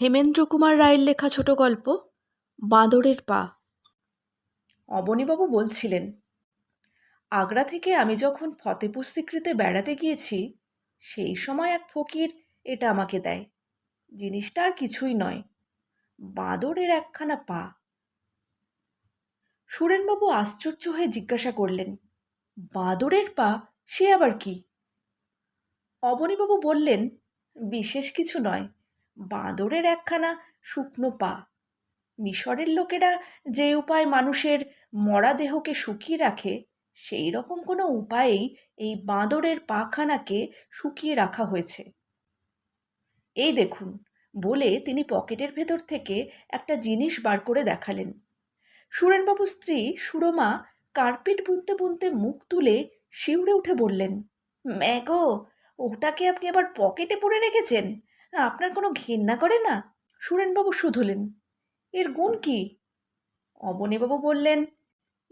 হেমেন্দ্র কুমার রায়ের লেখা ছোট গল্প, বাঁদরের পা। অবনীবাবু বলছিলেন, আগ্রা থেকে আমি যখন ফতেপুর সিক্রিতে বেড়াতে গিয়েছি, সেই সময় এক ফকির এটা আমাকে দেয়। জিনিসটা আর কিছুই নয়, বাঁদরের একখানা পা। সুরেনবাবু আশ্চর্য হয়ে জিজ্ঞাসা করলেন, বাঁদরের পা, সে আবার কি? অবনীবাবু বললেন, বিশেষ কিছু নয় বাঁদরের একখানা শুকনো পা। মিশরের লোকেরা যে উপায় মানুষের মরা দেহকে শুকিয়ে রাখে, সেই রকম কোনো উপায়েই এই বাঁদরের পাখানাকে শুকিয়ে রাখা হয়েছে। এই দেখুন, বলে তিনি পকেটের ভেতর থেকে একটা জিনিস বার করে দেখালেন। সুরেনবাবুর স্ত্রী সুরমা কার্পেট বুনতে বুনতে মুখ তুলে শিউরে উঠে বললেন, ম্যাগো, ওটাকে আপনি আবার পকেটে পরে রেখেছেন? আপনার কোনো ঘেন্না করে না? সুরেনবাবু শুধলেন। এর গুণ কি? অবনীবাবু বললেন,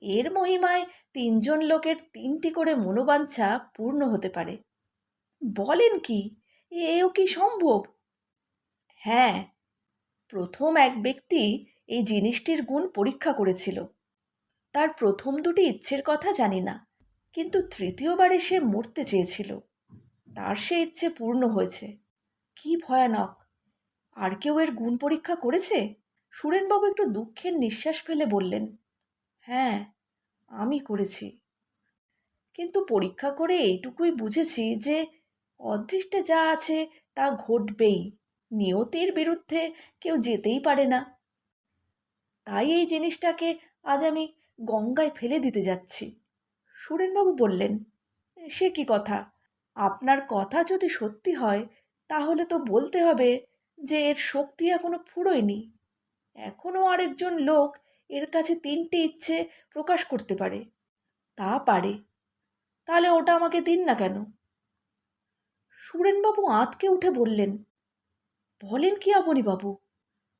এর মহিমায় তিনজন লোকের তিনটি করে মনোবাঞ্ছা পূর্ণ হতে পারে। বলেন কি? এও কি সম্ভব? হ্যাঁ প্রথম এক ব্যক্তি এই জিনিসটির গুণ পরীক্ষা করেছিল। তার প্রথম দুটি ইচ্ছের কথা জানি না, কিন্তু তৃতীয়বারে সে মরতে চেয়েছিল। তার সে ইচ্ছে পূর্ণ হয়েছে। কি ভয়ানক। আর কেউ এর গুণ পরীক্ষা করেছে? সুরেনবাবু একটু দুঃখের নিঃশ্বাস ফেলে বললেন হ্যাঁ আমি করেছি। কিন্তু পরীক্ষা করে এইটুকুই বুঝেছি যে অদৃষ্টে যা আছে তা ঘটবেই। নিয়তির বিরুদ্ধে কেউ যেতেই পারে না। তাই এই জিনিসটাকে আজ আমি গঙ্গায় ফেলে দিতে যাচ্ছি। সুরেনবাবু বললেন, সে কি কথা? আপনার কথা যদি সত্যি হয় তাহলে তো বলতে হবে যে এর শক্তি এখনও ফুরোয়নি। এখনও আরেকজন লোক এর কাছে তিনটে ইচ্ছে প্রকাশ করতে পারে। তা পারে। তাহলে ওটা আমাকে দিন না কেন? সুরেনবাবু আঁতকে উঠে বললেন, বলেন কি বাবু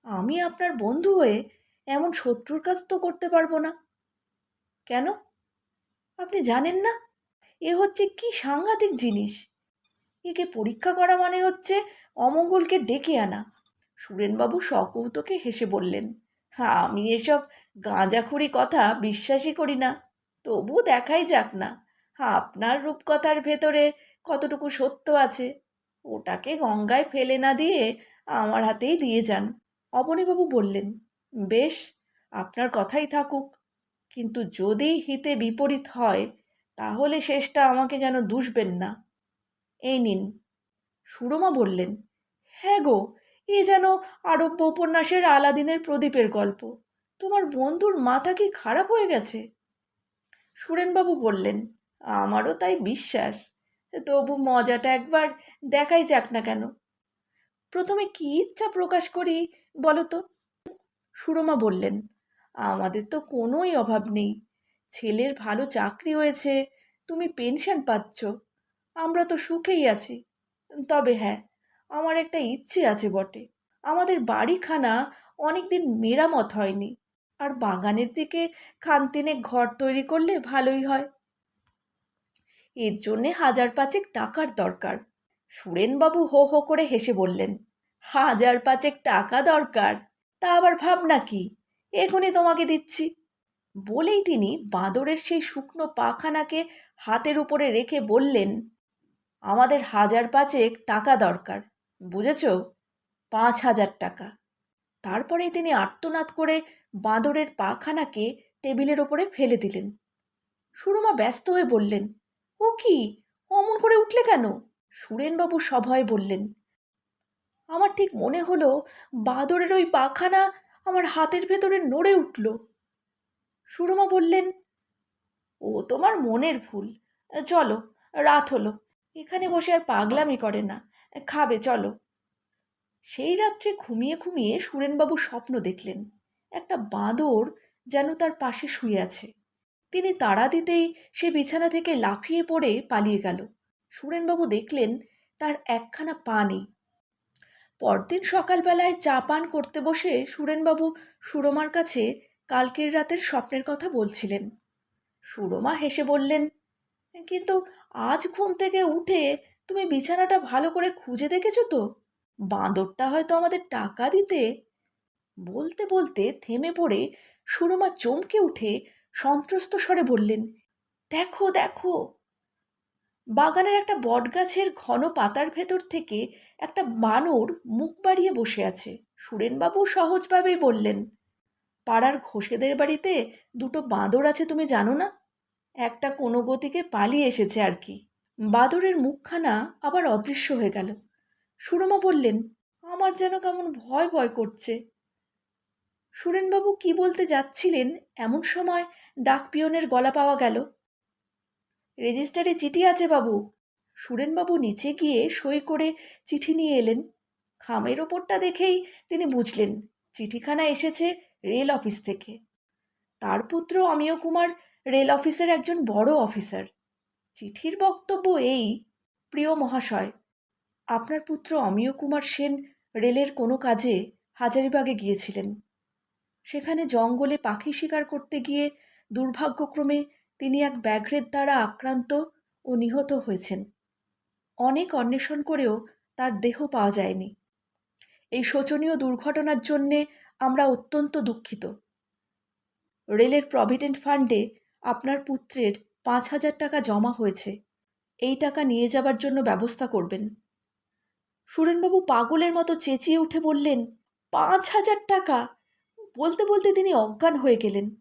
আমি আপনার বন্ধু হয়ে এমন শত্রুর কাজ তো করতে পারব না। কেন? আপনি জানেন না, এ হচ্ছে কি সাংঘাতিক জিনিস। একে পরীক্ষা করা মানে হচ্ছে অমঙ্গলকে ডেকে আনা। সুরেনবাবু সকৌতকে হেসে বললেন হ্যাঁ আমি এসব গাঁজাখুরি কথা বিশ্বাসই করি না। তবু দেখাই যাক না হ্যাঁ আপনার রূপকথার ভেতরে কতটুকু সত্য আছে? ওটাকে গঙ্গায় ফেলে না দিয়ে আমার হাতেই দিয়ে যান। অবনীবাবু বললেন, বেশ, আপনার কথাই থাকুক। কিন্তু যদি হিতে বিপরীত হয়, তাহলে শেষটা আমাকে যেন দুষবেন না। এই নিন। সুরমা বললেন হ্যাঁ গো, এ যেন আরব্য উপন্যাসের আলাদিনের প্রদীপের গল্প। তোমার বন্ধুর মাথা কি খারাপ হয়ে গেছে? সুরেনবাবু বললেন, আমারও তাই বিশ্বাস। তবু মজাটা একবার দেখাই যাক না কেন। প্রথমে কি ইচ্ছা প্রকাশ করি বলো তো? সুরমা বললেন, আমাদের তো কোনোই অভাব নেই। ছেলের ভালো চাকরি হয়েছে, তুমি পেনশন পাচ্ছ। আমরা তো সুখেই আছি। তবে হ্যাঁ আমার একটা ইচ্ছে আছে বটে। আমাদের বাড়িখানা অনেক দিন মেরামত হয়নি। আর বাগানের দিকে খানতিনে ঘর তৈরি করলে ভালোই হয়। এর জন্যে হাজার পাঁচেক টাকার দরকার। সুরেনবাবু হো হো করে হেসে বললেন, হাজার পাঁচেক টাকা দরকার? তা আবার ভাবনা কি? এখনই তোমাকে দিচ্ছি। বলেই তিনি বাঁদরের সেই শুকনো পাখানাকে হাতের উপরে রেখে বললেন আমাদের হাজার পাঁচেক টাকা দরকার, বুঝেছ? পাঁচ হাজার টাকা। তারপরেই তিনি আর্তনাদ করে বাঁদরের পাখানাকে টেবিলের ওপরে ফেলে দিলেন। সুরমা ব্যস্ত হয়ে বললেন, ও কি? অমন করে উঠলে কেন? সুরেনবাবু সভয় বললেন, আমার ঠিক মনে হলো বাঁদরের ওই পাখানা আমার হাতের ভেতরে নড়ে উঠল। সুরমা বললেন, ও তোমার মনের ভুল। চলো, রাত হলো। এখানে বসে আর পাগলামি করে না। খাবে, চলো। সেই রাত্রে ঘুমিয়ে ঘুমিয়ে সুরেনবাবু স্বপ্ন দেখলেন। একটা বাঁদর যেন তার পাশে শুয়ে আছে। তিনি তাড়া দিতেই সে বিছানা থেকে লাফিয়ে পড়ে পালিয়ে গেল। সুরেনবাবু দেখলেন তার একখানা পা নেই। পরদিন সকালবেলায় চা পান করতে বসে সুরেনবাবু সুরমার কাছে কালকের রাতের স্বপ্নের কথা বলছিলেন। সুরমা হেসে বললেন কিন্তু আজ ঘুম থেকে উঠে তুমি বিছানাটা ভালো করে খুঁজে দেখেছ তো? বাঁদরটা হয়তো আমাদের টাকা দিতে। বলতে বলতে থেমে পড়ে সুরমা চমকে উঠে সন্ত্রস্ত স্বরে বললেন, দেখো দেখো। বাগানের একটা বটগাছের ঘন পাতার ভেতর থেকে একটা বানর মুখ বাড়িয়ে বসে আছে। সুরেনবাবু সহজভাবেই বললেন, পাড়ার ঘোষেদের বাড়িতে দুটো বাঁদর আছে তুমি জানো না? একটা কোনো গতিকে পালিয়ে এসেছে আর কি। বাদরের মুখখানা আবার অদৃশ্য হয়ে গেল। সুরমা বললেন, আমার যেন কেমন ভয় ভয় করছে। সুরেনবাবু কি বলতে যাচ্ছিলেন এমন সময় ডাক পিয়নের গলা পাওয়া গেল। রেজিস্টারে চিঠি আছে বাবু। সুরেনবাবু নিচে গিয়ে সই করে চিঠি নিয়ে এলেন। খামের ওপরটা দেখেই তিনি বুঝলেন, চিঠিখানা এসেছে রেল অফিস থেকে। তার পুত্র অমিয় কুমার রেল অফিসের একজন বড় অফিসার। চিঠির বক্তব্য এই, প্রিয় মহাশয়। আপনার পুত্র অমিয় কুমার সেন রেলের কোনো কাজে হাজারিবাগে গিয়েছিলেন। সেখানে জঙ্গলে পাখি শিকার করতে গিয়ে দুর্ভাগ্যক্রমে তিনি এক ব্যাঘ্রের দ্বারা আক্রান্ত ও নিহত হয়েছেন। অনেক অন্বেষণ করেও তার দেহ পাওয়া যায়নি। এই শোচনীয় দুর্ঘটনার জন্যে আমরা অত্যন্ত দুঃখিত। রেলের প্রভিডেন্ট ফান্ডে আপনার পুত্রের পাঁচ হাজার টাকা জমা হয়েছে। এই টাকা নিয়ে যাবার জন্য ব্যবস্থা করবেন। সুরেনবাবু পাগলের মতো চেঁচিয়ে উঠে বললেন, পাঁচ হাজার টাকা? বলতে বলতে তিনি অজ্ঞান হয়ে গেলেন।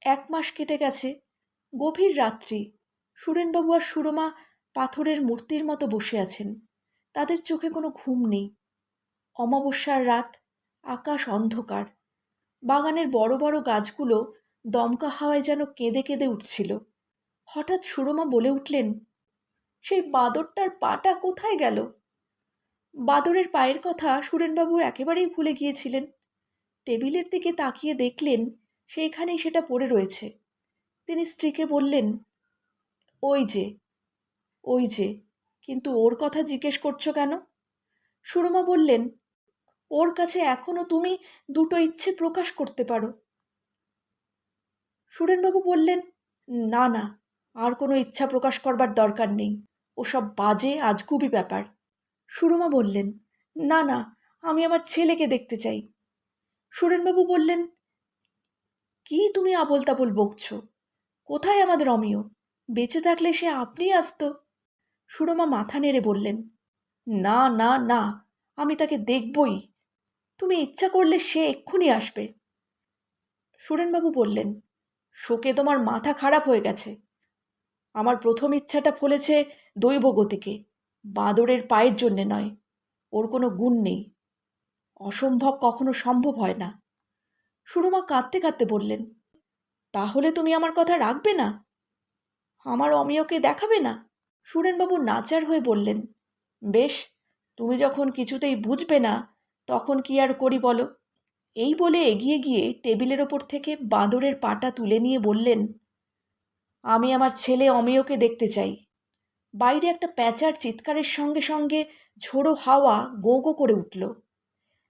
এক মাস কেটে গেছে, গভীর রাত্রি। সুরেনবাবু আর সুরমা পাথরের মূর্তির মতো বসে আছেন। তাদের চোখে কোনো ঘুম নেই। অমাবস্যার রাত, আকাশ অন্ধকার। বাগানের বড় বড় গাছগুলো দমকা হাওয়ায় যেন কেঁদে কেঁদে উঠছিল। হঠাৎ সুরমা বলে উঠলেন, সেই বাদরটার পাটা কোথায় গেল? বাদরের পায়ের কথা সুরেনবাবু একেবারেই ভুলে গিয়েছিলেন। টেবিলের দিকে তাকিয়ে দেখলেন, সেইখানেই সেটা পড়ে রয়েছে। তিনি স্ত্রীকে বললেন, ওই যে ওই যে, কিন্তু ওর কথা জিজ্ঞেস করছ কেন? সুরমা বললেন, ওর কাছে এখনও তুমি দুটো ইচ্ছে প্রকাশ করতে পারো। সুরেনবাবু বললেন, না না, আর কোনো ইচ্ছা প্রকাশ করবার দরকার নেই। ওসব বাজে, আজগুবি ব্যাপার। সুরমা বললেন, না না, আমি আমার ছেলেকে দেখতে চাই। সুরেনবাবু বললেন, কি তুমি আবল তাবল বকছ? কোথায় আমাদের অমিয়? বেঁচে থাকলে সে আপনিই আসতো। সুরমা মাথা নেড়ে বললেন, না না না, আমি তাকে দেখবই। তুমি ইচ্ছা করলে সে এক্ষুনি আসবে। সুরেনবাবু বললেন শোকে তোমার মাথা খারাপ হয়ে গেছে। আমার প্রথম ইচ্ছাটা ফলেছে দৈব গতিকে বাঁদরের পায়ের জন্যে নয়, ওর কোনো গুণ নেই। অসম্ভব কখনো সম্ভব হয় না। সুরমা কাঁদতে কাঁদতে বললেন, তাহলে তুমি আমার কথা রাখবে না? আমার অমিয়কে দেখাবে না? সুরেনবাবু নাচার হয়ে বললেন, বেশ, তুমি যখন কিছুতেই বুঝবে না, তখন কি আর করি বলো? এই বলে এগিয়ে গিয়ে টেবিলের ওপর থেকে বাঁদরের পাটা তুলে নিয়ে বললেন, আমি আমার ছেলে অমিয়কে দেখতে চাই। বাইরে একটা প্যাঁচার চিৎকারের সঙ্গে সঙ্গে ঝোড়ো হাওয়া গো গো করে উঠল।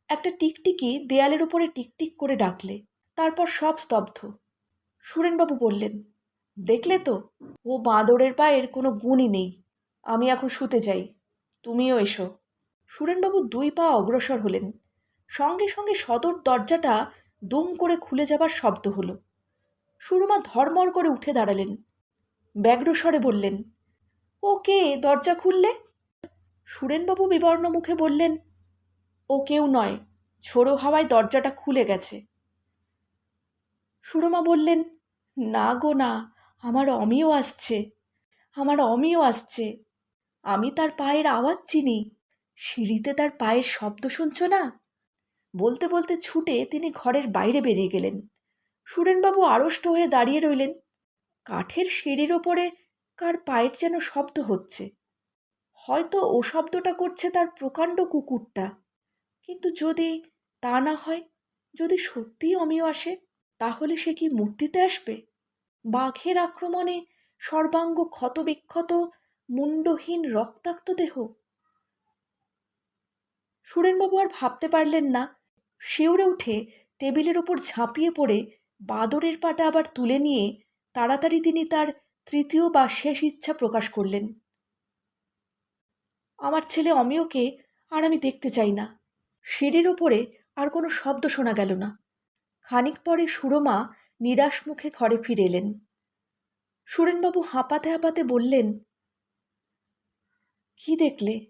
একটা টিকটিকি দেয়ালের উপরে টিকটিক করে ডাকলে, তারপর সব স্তব্ধ। সুরেনবাবু বললেন, দেখলে তো, ও বাঁদরের পায়ের কোনো গুণই নেই। আমি এখন শুতে যাই তুমিও এসো। সুরেনবাবু দুই পা অগ্রসর হলেন। সঙ্গে সঙ্গে সদর দরজাটা দুম করে খুলে যাবার শব্দ হলো। সুরমা ধর্মর করে উঠে দাঁড়ালেন। ব্যগ্রস্বরে বললেন, ও কে? দরজা খুললে? সুরেনবাবু বিবর্ণ মুখে বললেন, ও কেউ নয়, ঝোড়ো হাওয়ায় দরজাটা খুলে গেছে। সুরমা বললেন, না গো না, আমার অমিও আসছে, আমার অমিও আসছে। আমি তার পায়ের আওয়াজ চিনি, সিঁড়িতে তার পায়ের শব্দ শুনছ না? বলতে বলতে ছুটে তিনি ঘরের বাইরে বেরিয়ে গেলেন। সুরেনবাবু আড়ষ্ট হয়ে দাঁড়িয়ে রইলেন। কাঠের সিঁড়ির ওপরে কার পায়ের যেন শব্দ হচ্ছে। হয়তো ও শব্দটা করছে তার প্রকাণ্ড কুকুরটা। কিন্তু যদি তা না হয়, যদি সত্যিই অমিয় আসে, তাহলে সে কি মূর্তিতে আসবে? বাঘের আক্রমণে সর্বাঙ্গ ক্ষতবিক্ষত মুন্ডহীন রক্তাক্ত দেহ? সুরেনবাবু আর ভাবতে পারলেন না শিউরে উঠে টেবিলের ওপর ঝাঁপিয়ে পড়ে বাদরের পাটা আবার তুলে নিয়ে তাড়াতাড়ি তিনি তার তৃতীয় বা শেষ ইচ্ছা প্রকাশ করলেন। আমার ছেলে অমিয়কে আর আমি দেখতে চাই না। সিঁড়ির ওপরে আর কোনো শব্দ শোনা গেল না। খানিক পরে সুরমা নিরাশ মুখে ঘরে ফিরে এলেন। সুরেনবাবু হাঁপাতে হাঁপাতে বললেন, কি দেখলে?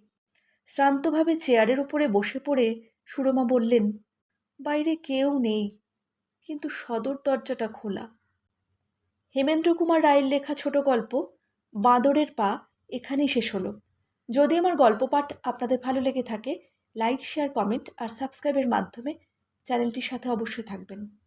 শ্রান্তভাবে চেয়ারের উপরে বসে পড়ে সুরমা বললেন বাইরে কেউ নেই, কিন্তু সদর দরজাটা খোলা। হেমেন্দ্র কুমার রায়ের লেখা ছোট গল্প, বাঁদরের পা, এখানেই শেষ হলো। যদি আমার গল্প পাঠ আপনাদের ভালো লেগে থাকে, লাইক, শেয়ার, কমেন্ট আর সাবস্ক্রাইবের মাধ্যমে চ্যানেলটির সাথে অবশ্যই থাকবেন।